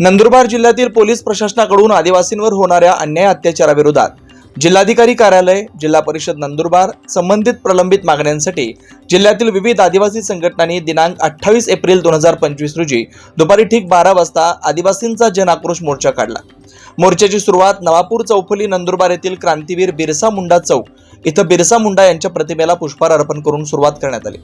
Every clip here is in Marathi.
नंदुरबार जिल्ह्यातील पोलीस प्रशासनाकडून आदिवासींवर होणाऱ्या अन्याय अत्याचाराविरोधात जिल्हाधिकारी कार्यालय जिल्हा परिषद नंदुरबार संबंधित प्रलंबित मागण्यांसाठी जिल्ह्यातील विविध आदिवासी संघटनांनी दिनांक अठ्ठावीस एप्रिल दोन हजार पंचवीस रोजी दुपारी ठीक बारा वाजता आदिवासींचा जन आक्रोश मोर्चा काढला. मोर्चाची सुरुवात नवापूर चौफली नंदुरबार येथील क्रांतीवीर बिरसा मुंडा चौक इथं बिरसा मुंडा यांच्या प्रतिमेला पुष्पहार अर्पण करून सुरुवात करण्यात आली.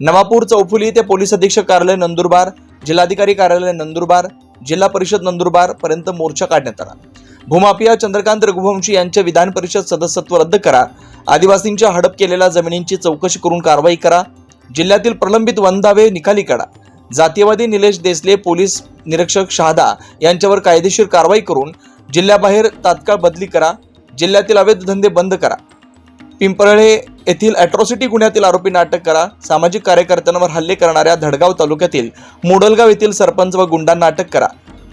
नवापूर चौफुली ते पोलीस अधीक्षक कार्यालय नंदुरबार जिल्हाधिकारी कार्यालय नंदुरबार जिल्हा परिषद नंदुरबार पर्यंत मोर्चा काढण्यात आला. भूमाफिया चंद्रकांत रघुवंशी यांचे विधान परिषद सदस्यत्व रद्द करा. आदिवासींच्या हडप केलेल्या जमिनींची चौकशी करून कारवाई करा. जिल्ह्यातील प्रलंबित वनदावे निकाली काढा. जातीयवादी निलेश देसले पोलीस निरीक्षक शहादा यांच्यावर कायदेशीर कारवाई करून जिल्ह्याबाहेर तात्काळ बदली करा. जिल्ह्यातील अवैध धंदे बंद करा. पिंपळे येथील अॅट्रॉसिटी गुन्ह्यातील आरोपींना अटक करा. सामाजिक कार्यकर्त्यांवर हल्ले करणाऱ्या धडगाव तालुक्यातील मोडलगाव येथील सरपंच व गुंडांना अटक करा.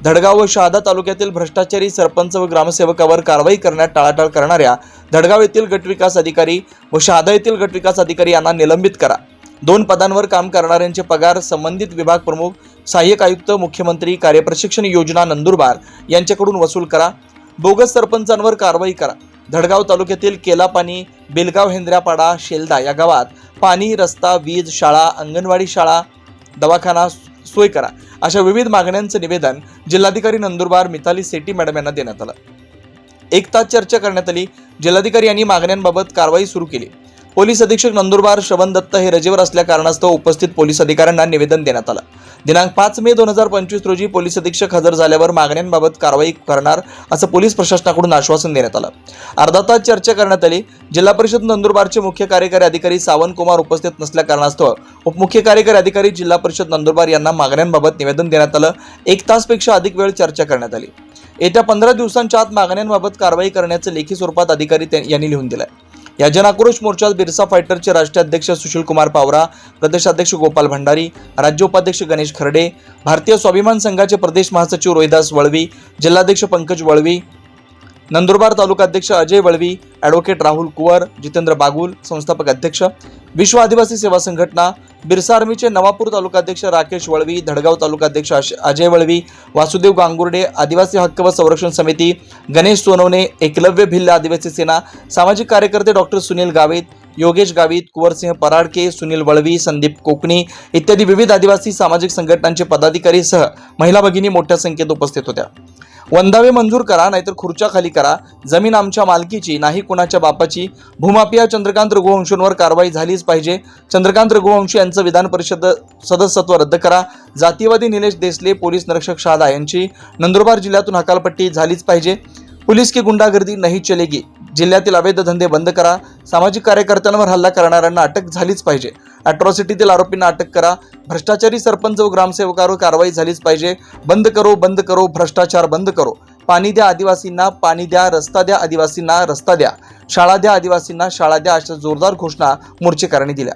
धडगाव व शहादा तालुक्यातील भ्रष्टाचारी सरपंच व ग्रामसेवकावर कारवाई करण्यात टाळाटाळ करणाऱ्या धडगाव येथील गटविकास अधिकारी व शहादा येथील गटविकास अधिकारी यांना निलंबित करा. दोन पदांवर काम करणाऱ्यांचे पगार संबंधित विभाग प्रमुख सहाय्यक आयुक्त मुख्यमंत्री कार्यप्रशिक्षण योजना नंदुरबार यांच्याकडून वसूल करा. बोगस सरपंचांवर कारवाई करा. धडगाव तालुक्यातील केलापाणी बेलगाव हेंद्रापाडा शेलदा या गावात पाणी रस्ता वीज शाळा अंगणवाडी शाळा दवाखाना सोय करा. अशा विविध मागण्यांचं निवेदन जिल्हाधिकारी नंदुरबार मिताली सेटी मॅडम यांना देण्यात आलं. एक तास चर्चा करण्यात आली. जिल्हाधिकारी यांनी मागण्यांबाबत कारवाई सुरू केली. पोलीस अधीक्षक नंदुरबार श्रवण दत्त हे रजेवर असल्या कारणास्तव उपस्थित पोलीस अधिकाऱ्यांना निवेदन देण्यात आलं. दिनांक पाच मे दोन हजार पंचवीस रोजी पोलीस अधीक्षक हजर झाल्यावर मागण्यांबाबत कारवाई करणार असं पोलीस प्रशासनाकडून आश्वासन देण्यात आलं. अर्धा तास चर्चा करण्यात आली. जिल्हा परिषद नंदुरबारचे मुख्य कार्यकारी अधिकारी सावंत कुमार उपस्थित नसल्या कारणास्तव उपमुख्य कार्यकारी अधिकारी जिल्हा परिषद नंदुरबार यांना मागण्यांबाबत निवेदन देण्यात आलं. एक तासपेक्षा अधिक वेळ चर्चा करण्यात आली. येत्या पंधरा दिवसांच्या आत मागण्यांबाबत कारवाई करण्याचं लेखी स्वरूपात अधिकारी यांनी लिहून आहे या जनाक्रोश मोर्चात बिरसा फायटरचे राष्ट्रीय अध्यक्ष सुशील कुमार पावरा प्रदेशाध्यक्ष गोपाल भंडारी राज्य उपाध्यक्ष गणेश खर्डे भारतीय स्वाभिमान संघाचे प्रदेश महासचिव रोहिदास वळवी जिल्हाध्यक्ष पंकज वळवी नंदुरबार तालुका अध्यक्ष अजय वळवी ॲडव्होकेट राहुल कुवर जितेंद्र बागुल संस्थापक अध्यक्ष विश्व आदिवासी सेवा संघटना बिरसा आर्मीचे नवापूर तालुकाध्यक्ष राकेश वळवी धडगाव तालुकाध्यक्ष अश- अजय वळवी वासुदेव गांगुर्डे आदिवासी हक्क व संरक्षण समिती गणेश सोनवणे एकलव्य भिल्ल आदिवासी सेना सामाजिक कार्यकर्ते डॉक्टर सुनील गावित योगेश गावित कुंवरसिंह पराडके सुनील वळवी संदीप कोकणी इत्यादी विविध आदिवासी सामाजिक संघटनांचे पदाधिकारी सह महिला भगिनी मोठ्या संख्येत उपस्थित होत्या. वंदावे मंजूर करा नाहीतर खुर्च्या खाली करा. जमीन आमच्या मालकीची नाही कुणाच्या बापाची. भूमापिया चंद्रकांत रघुवंशींवर कारवाई झालीच पाहिजे. चंद्रकांत रघुवंशी यांचं विधान परिषद सदस्यत्व रद्द करा. जातीवादी निलेश देसले पोलीस निरीक्षक शहादा यांची. नंदुरबार जिल्ह्यातून हकालपट्टी झालीच पाहिजे. पोलीस की गुंडागर्दी नाही चलेगी. जिल्ह्यातील अवैध धंदे बंद करा. सामाजिक कार्यकर्त्यांवर हल्ला करणाऱ्यांना अटक झालीच पाहिजे. अॅट्रॉसिटीतील आरोपींना अटक करा. भ्रष्टाचारी सरपंच व ग्रामसेवकावर कारवाई झालीच पाहिजे. बंद करो बंद करो भ्रष्टाचार बंद करो. पाणी द्या आदिवासींना पाणी द्या रस्ता द्या आदिवासींना रस्ता द्या. शाळा द्या आदिवासींना शाळा द्या अशा जोरदार घोषणा मोर्चेकऱ्यांनी दिल्या.